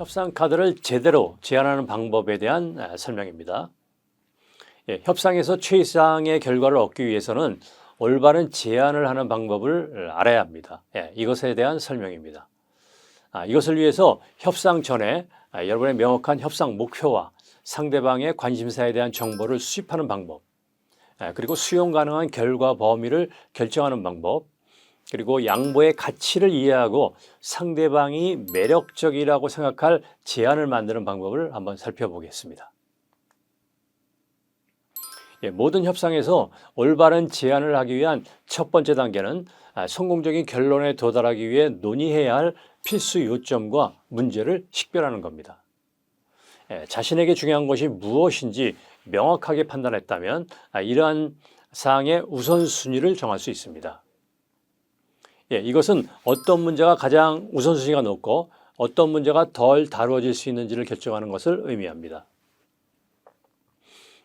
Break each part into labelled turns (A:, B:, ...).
A: 협상 카드를 제대로 제안하는 방법에 대한 아, 설명입니다. 예, 협상에서 최이상의 결과를 얻기 위해서는 올바른 제안을 하는 방법을 알아야 합니다. 예, 이것에 대한 설명입니다. 아, 이것을 위해서 협상 전에 아, 여러분의 명확한 협상 목표와 상대방의 관심사에 대한 정보를 수집하는 방법, 아, 그리고 수용 가능한 결과 범위를 결정하는 방법, 그리고 양보의 가치를 이해하고 상대방이 매력적이라고 생각할 제안을 만드는 방법을 한번 살펴보겠습니다. 예, 모든 협상에서 올바른 제안을 하기 위한 첫 번째 단계는 아, 성공적인 결론에 도달하기 위해 논의해야 할 필수 요점과 문제를 식별하는 겁니다. 예, 자신에게 중요한 것이 무엇인지 명확하게 판단했다면 아, 이러한 사항의 우선순위를 정할 수 있습니다. 예, 이것은 어떤 문제가 가장 우선순위가 높고 어떤 문제가 덜 다루어질 수 있는지를 결정하는 것을 의미합니다.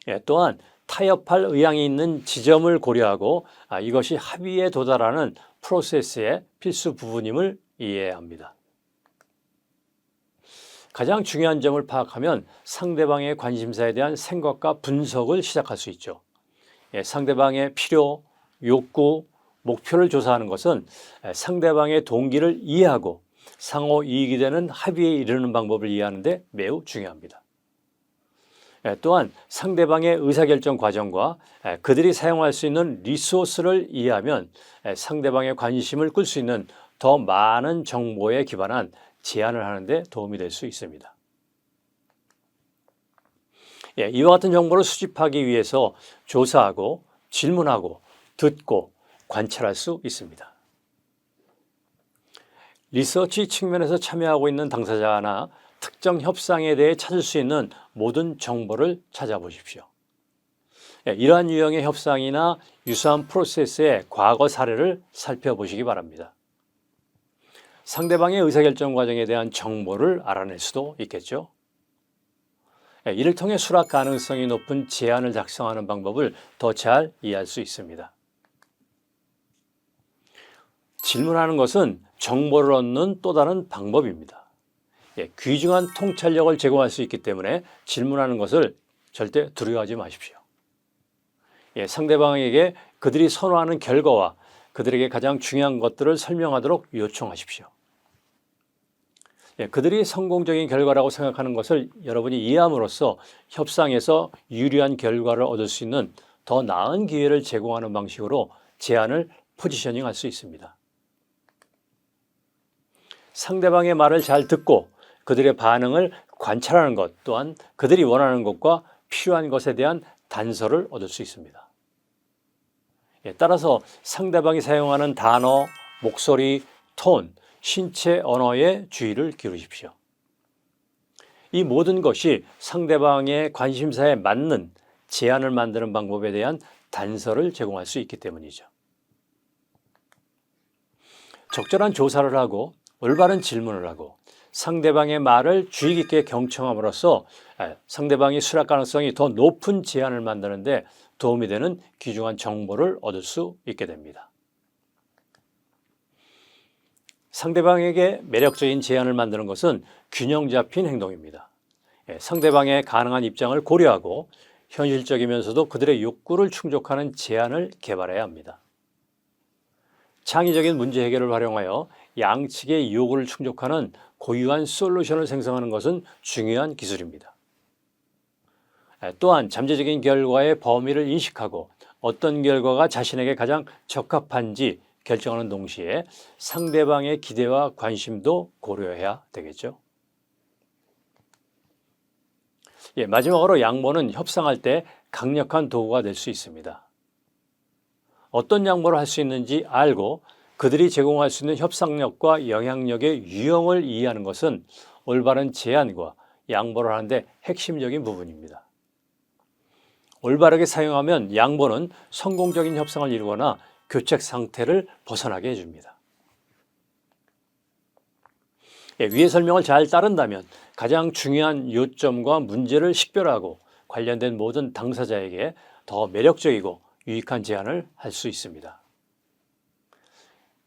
A: 예, 또한 타협할 의향이 있는 지점을 고려하고 아, 이것이 합의에 도달하는 프로세스의 필수 부분임을 이해해야 합니다. 가장 중요한 점을 파악하면 상대방의 관심사에 대한 생각과 분석을 시작할 수 있죠. 예, 상대방의 필요, 욕구, 목표를 조사하는 것은 상대방의 동기를 이해하고 상호 이익이 되는 합의에 이르는 방법을 이해하는 데 매우 중요합니다. 또한 상대방의 의사결정 과정과 그들이 사용할 수 있는 리소스를 이해하면 상대방의 관심을 끌 수 있는 더 많은 정보에 기반한 제안을 하는데 도움이 될 수 있습니다. 예, 이와 같은 정보를 수집하기 위해서 조사하고 질문하고 듣고 관찰할 수 있습니다. 리서치 측면에서 참여하고 있는 당사자나 특정 협상에 대해 찾을 수 있는 모든 정보를 찾아보십시오. 예, 이러한 유형의 협상이나 유사한 프로세스의 과거 사례를 살펴보시기 바랍니다. 상대방의 의사결정 과정에 대한 정보를 알아낼 수도 있겠죠. 예, 이를 통해 수락 가능성이 높은 제안을 작성하는 방법을 더 잘 이해할 수 있습니다. 질문하는 것은 정보를 얻는 또 다른 방법입니다. 예, 귀중한 통찰력을 제공할 수 있기 때문에 질문하는 것을 절대 두려워하지 마십시오. 예, 상대방에게 그들이 선호하는 결과와 그들에게 가장 중요한 것들을 설명하도록 요청하십시오. 예, 그들이 성공적인 결과라고 생각하는 것을 여러분이 이해함으로써 협상에서 유리한 결과를 얻을 수 있는 더 나은 기회를 제공하는 방식으로 제안을 포지셔닝 할 수 있습니다. 상대방의 말을 잘 듣고 그들의 반응을 관찰하는 것 또한 그들이 원하는 것과 필요한 것에 대한 단서를 얻을 수 있습니다. 예, 따라서 상대방이 사용하는 단어, 목소리, 톤, 신체 언어에 주의를 기울이십시오. 이 모든 것이 상대방의 관심사에 맞는 제안을 만드는 방법에 대한 단서를 제공할 수 있기 때문이죠. 적절한 조사를 하고 올바른 질문을 하고 상대방의 말을 주의 깊게 경청함으로써 상대방이 수락 가능성이 더 높은 제안을 만드는데 도움이 되는 귀중한 정보를 얻을 수 있게 됩니다. 상대방에게 매력적인 제안을 만드는 것은 균형 잡힌 행동입니다. 예, 상대방의 가능한 입장을 고려하고 현실적이면서도 그들의 욕구를 충족하는 제안을 개발해야 합니다. 창의적인 문제 해결을 활용하여 양측의 요구를 충족하는 고유한 솔루션을 생성하는 것은 중요한 기술입니다. 또한 잠재적인 결과의 범위를 인식하고 어떤 결과가 자신에게 가장 적합한지 결정하는 동시에 상대방의 기대와 관심도 고려해야 되겠죠. 예, 마지막으로 양보는 협상할 때 강력한 도구가 될 수 있습니다. 어떤 양보를 할 수 있는지 알고 그들이 제공할 수 있는 협상력과 영향력의 유형을 이해하는 것은 올바른 제안과 양보를 하는데 핵심적인 부분입니다. 올바르게 사용하면 양보는 성공적인 협상을 이루거나 교책 상태를 벗어나게 해줍니다. 예, 위의 설명을 잘 따른다면 가장 중요한 요점과 문제를 식별하고 관련된 모든 당사자에게 더 매력적이고 유익한 제안을 할 수 있습니다.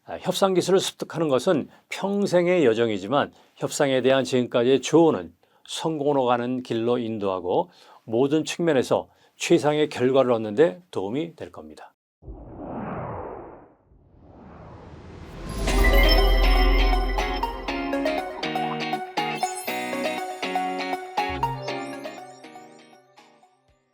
A: 아, 협상 기술을 습득하는 것은 평생의 여정이지만 협상에 대한 지금까지의 조언은 성공으로 가는 길로 인도하고 모든 측면에서 최상의 결과를 얻는 데 도움이 될 겁니다.